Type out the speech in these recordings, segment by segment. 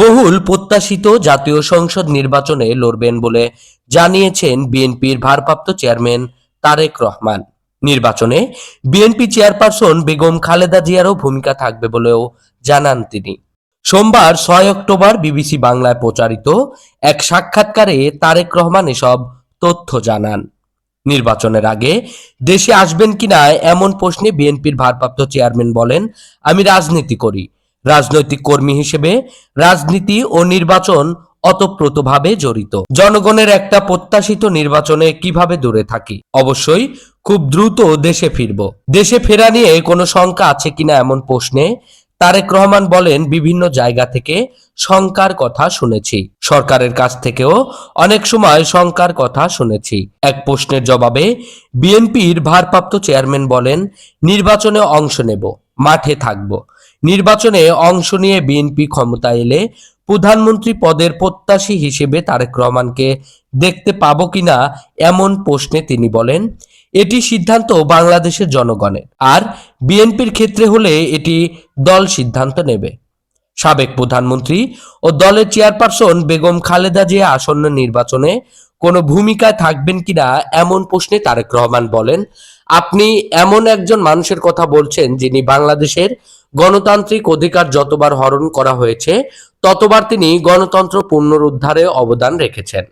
বহুল প্রত্যাশিত জাতীয় সংসদ নির্বাচনে লড়বেন বলে জানিয়েছেন বিএনপির ভারপ্রাপ্ত চেয়ারম্যান তারেক রহমান। নির্বাচনে বিএনপি চেয়ারপারসন বেগম খালেদা জিয়ারও ভূমিকা থাকবে বলেও জানান তিনি। সোমবার ছয় অক্টোবর বিবিসি বাংলায় প্রচারিত এক সাক্ষাৎকারে তারেক রহমান এসব তথ্য জানান। নির্বাচনের আগে দেশে আসবেন কিনা এমন প্রশ্নে বিএনপির ভারপ্রাপ্ত চেয়ারম্যান বলেন, আমি রাজনীতি করি রাজনৈতিক কর্মী হিসেবে রাজনীতি ও নির্বাচন অতপ্রতভাবে জড়িত। জনগণের একটা প্রত্যাশিত নির্বাচনে কীভাবে দূরে থাকি? অবশ্যই খুব দ্রুত দেশে ফিরব। দেশে ফেরা নিয়ে কোনো শঙ্কা আছে কিনা এমন প্রশ্নে তারেক রহমান বলেন, বিভিন্ন জায়গা থেকে শঙ্কার কথা শুনেছি। সরকারের কাছ থেকেও অনেক সময় শঙ্কার কথা শুনেছি। এক প্রশ্নের জবাবে বিএনপির ভারপ্রাপ্ত চেয়ারম্যান বলেন, নির্বাচনে অংশ নেব। মাঠে থাকব। নির্বাচনে অংশ নিয়ে বিএনপি ক্ষমতা এলে প্রধানমন্ত্রী পদের প্রত্যাশী হিসেবে তারেক রহমানকে দেখতে পাবো কিনা এমন প্রশ্নে তিনি বলেন, এটি সিদ্ধান্ত বাংলাদেশের জনগণের। আর বিএনপির ক্ষেত্রে হলে এটি দল সিদ্ধান্ত নেবে। সাবেক প্রধানমন্ত্রী ও দলের চেয়ারপারসন বেগম খালেদা জিয়া আসন্ন নির্বাচনে কোনো ভূমিকায় থাকবেন কিনা এমন প্রশ্নে তারেক রহমান বলেন, আপনি এমন একজন মানুষের কথা বলছেন যিনি বাংলাদেশের গণতান্ত্রিক অধিকার যতবার হরণ করা হয়েছে, ততবার তিনি গণতন্ত্র পুনরুদ্ধারে অবদান রেখেছেন।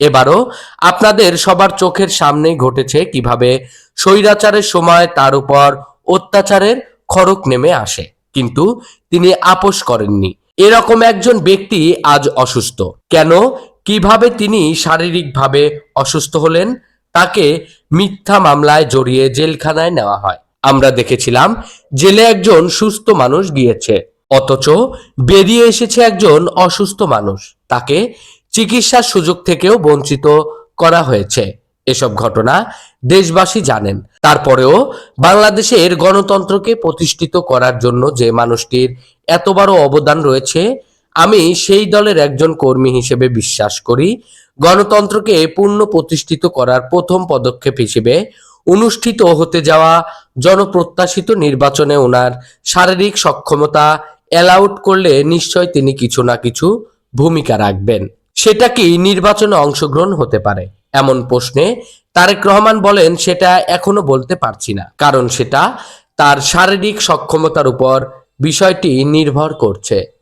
এবারও আপনাদের সবার চোখের সামনেই ঘটেছে কীভাবে স্বৈরাচারের সময় তার উপর অত্যাচারের খড়ক নেমে আসে। কিন্তু তিনি আপোষ করেননি। এরকম একজন ব্যক্তি আজ অসুস্থ। কেন? কীভাবে তিনি শারীরিকভাবে অসুস্থ হলেন, তাকে মিথ্যা মামলায় জড়িয়ে জেলখানায় নেওয়া হয়। আমরা দেখেছিলাম, জেলে একজন সুস্থ মানুষ গিয়েছে, অথচ বেরিয়ে এসেছে একজন অসুস্থ মানুষ। তাকে চিকিৎসার সুযোগ থেকেও বঞ্চিত করা হয়েছে। এসব ঘটনা দেশবাসী জানেন। তারপরেও বাংলাদেশের গণতন্ত্রকে প্রতিষ্ঠিত করার জন্য যে মানুষটির এত বড় অবদান রয়েছে আমি সেই দলের একজন কর্মী হিসেবে বিশ্বাস করি। গণতন্ত্রকে পূর্ণ প্রতিষ্ঠিত করার প্রথম পদক্ষেপ হিসেবে অনুষ্ঠিত হতে যাওয়া জনপ্রত্যাশিত নির্বাচনে ওনার শারীরিক সক্ষমতা অ্যালাউট করলে নিশ্চয় তিনি কিছু না কিছু ভূমিকা রাখবেন। সেটা কি নির্বাচনে অংশগ্রহণ হতে পারে? এমন প্রশ্নে তারেক রহমান বলেন, সেটা এখনও বলতে পারছি না। কারণ সেটা তার শারীরিক সক্ষমতার উপর বিষয়টি নির্ভর করছে।